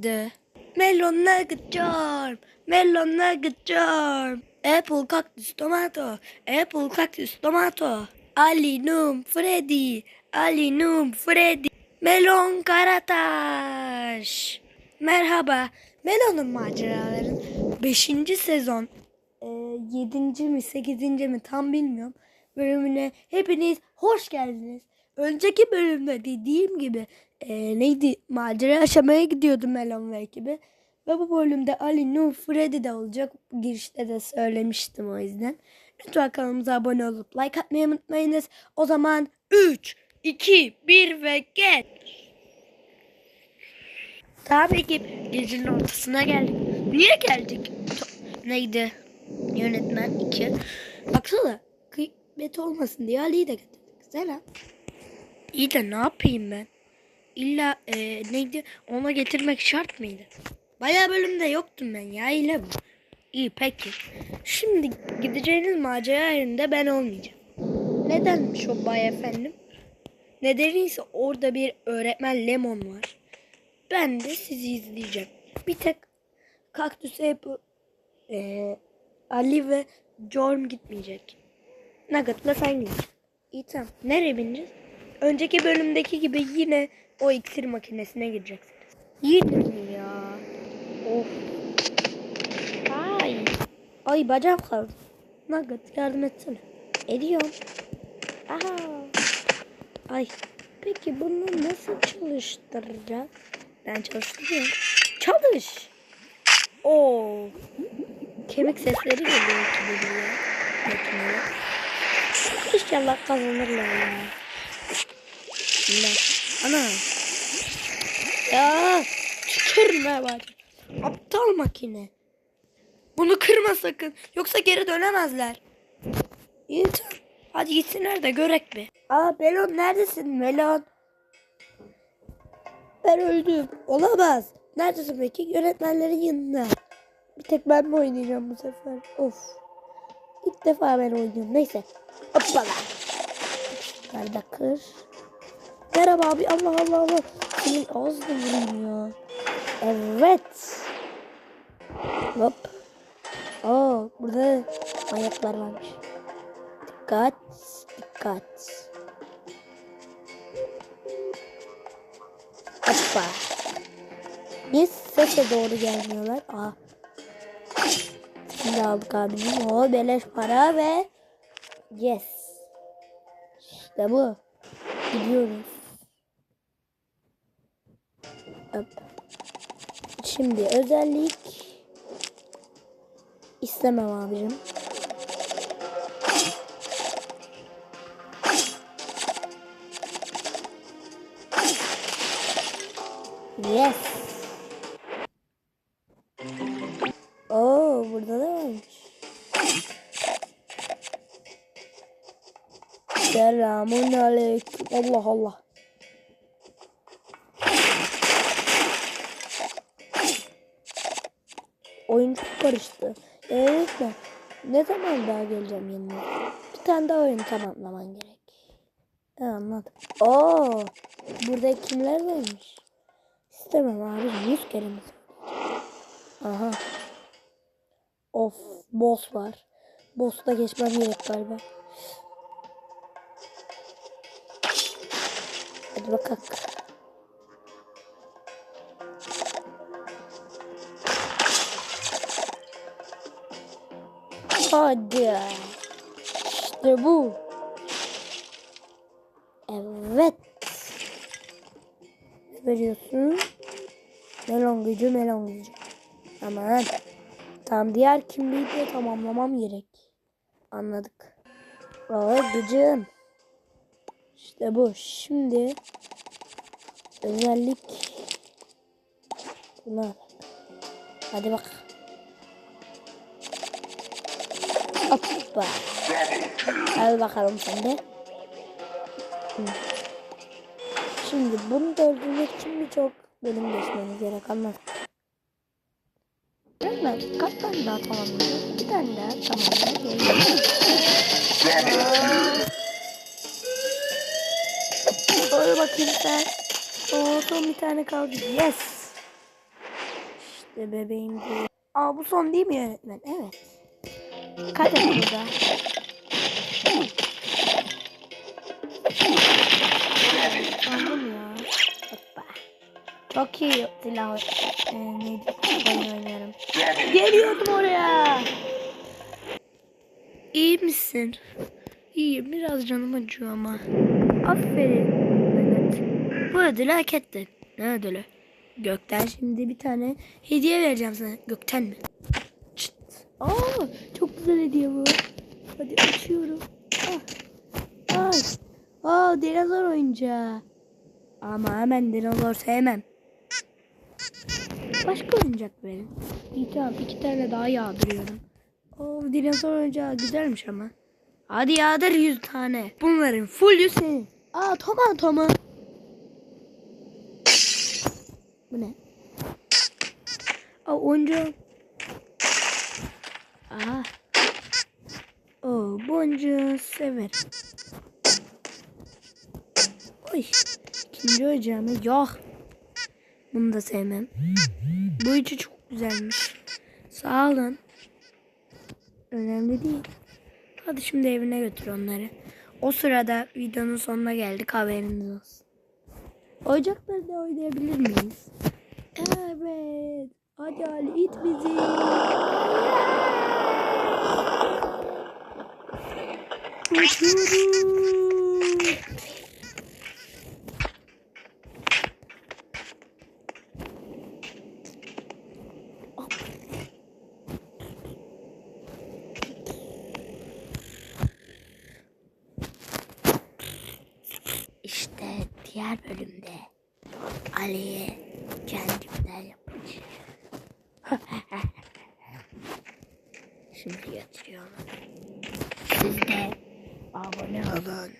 The Melon Nugget Charm. Melon Nugget Charm. Apple Cactus Tomato. Apple Cactus Tomato. Ali Num Freddy. Ali Num Freddy. Melon Karataş. Merhaba. Melon'un maceraların 5. sezon e, 7. mi 8. mi tam bilmiyorum bölümüne hepiniz hoş geldiniz. Önceki bölümde dediğim gibi e, neydi macera aşamaya gidiyordu Melon ve ekibi. Ve bu bölümde Ali, Nuh, Freddy de olacak. Girişte de söylemiştim o yüzden. Lütfen kanalımıza abone olup like atmayı unutmayınız. O zaman 3, 2, 1 ve geç. Tabii ki gecenin ortasına geldik. Niye geldik? Neydi? Yönetmen 2. Baksana. Kıymet olmasın diye Ali'yi de getirdik. Selam. İyi de ne yapayım ben? İlla e, neydi? Ona getirmek şart mıydı? Bayağı bölümde yoktum ben ya. İle bu. İyi peki. Şimdi gideceğiniz macera yerinde ben olmayacağım. Nedenmiş o bay efendim? Nedeni ise orada bir öğretmen Lemon var. Ben de sizi izleyeceğim. Bir tek Kaktüs Apple, eee, Ali ve Jorm gitmeyecek. Nugget'la sen gideceksin. İyi tamam. Nereye bineceğiz? Önceki bölümdeki gibi yine o iksir makinesine gireceksiniz. Yine mi ya? Of. Ay. Ay bacağım kaldı. Nugget yardım etsene. Ediyorum. Aha. Ay. Peki bunu nasıl çalıştıracağız? Ben çalıştırıyorum. Çalış. Oo. Kemik sesleri geliyor ki. Makineye. İnşallah kazanırlar ya. Bismillah. Ana. Ya. Tükürme bari. Aptal makine. Bunu kırma sakın. Yoksa geri dönemezler. İyi tamam. Hadi gitsinler de görek bir. Aa Melon neredesin Melon? Ben öldüm. Olamaz. Neredesin peki? Yönetmenlerin yanında. Bir tek ben mi oynayacağım bu sefer? Of. İlk defa ben oynuyorum. Neyse. Hoppala. Nerede kır? Merhaba abi. Allah Allah Allah. Senin ağzını vurayım ya. Evet. Hop. Oo, burada manyaklar varmış. Dikkat. Dikkat. Hoppa. Niye sese doğru gelmiyorlar? Aa. Şimdi aldık abicim. O beleş para ve yes. İşte bu. Gidiyoruz. Hop. Şimdi özellik istemem abicim. Yes. Oo burada da varmış. Selamun aleyküm. Allah Allah. Karıştı. Evet ben. Ne zaman daha geleceğim yanına? Bir tane daha oyun tamamlaman gerek. Ha, anladım. Oo, burada kimler varmış? İstemem abi. Yüz kere mi? Aha. Of, boss var. Boss'ta geçmem gerek galiba. Hadi bakalım. Hadi. İşte bu. Evet. Veriyorsun? Melon gücü, melon gücü. Aman. Tam diğer kimliği de tamamlamam gerek. Anladık. Aa gücüm. İşte bu. Şimdi özellik buna. Hadi bak. Hoppa. Al bakalım. Hı. Şimdi bunu da öldürmek için birçok bölüm geçmeniz gerek anlat. Evet, kaç tane daha tamamlayacağız? Bir tane daha tamamlayacağız. Koy bakayım sen. Oo, bir tane kaldı. Yes. İşte bebeğim diye. Aa bu son değil mi yönetmen? Evet. Kaç burada? Aldım ya. Hoppa. Çok iyi silah e, neydi? Oyun oynuyorum. Geliyordum oraya. İyi misin? İyiyim. Biraz canım acıyor ama. Aferin. Evet. Bu ödülü hak ettin. Ne ödülü? Gökten şimdi bir tane hediye vereceğim sana. Gökten mi? Aa, çok güzel hediye bu. Hadi açıyorum. Ah. Ay. Aa, dinozor oyuncağı. Ama hemen dinozor sevmem. Başka oyuncak verin. İyi tamam iki tane daha yağdırıyorum. Oo dinozor oyuncağı güzelmiş ama. Hadi yağdır yüz tane. Bunların full senin. Aa toma toma. Bu ne? Aa oyuncağım. Aa. Oo boncuğu severim. Oy. İkinci oyuncağımı yok. Bunu da sevmem. Bu içi çok güzelmiş. Sağ olun. Önemli değil. Hadi şimdi evine götür onları. O sırada videonun sonuna geldik haberiniz olsun. Oyuncaklarla oynayabilir miyiz? Evet. Hadi Ali it bizi. İşte diğer bölümde Ali'ye Şimdi getiriyorum. Siz de abone olun.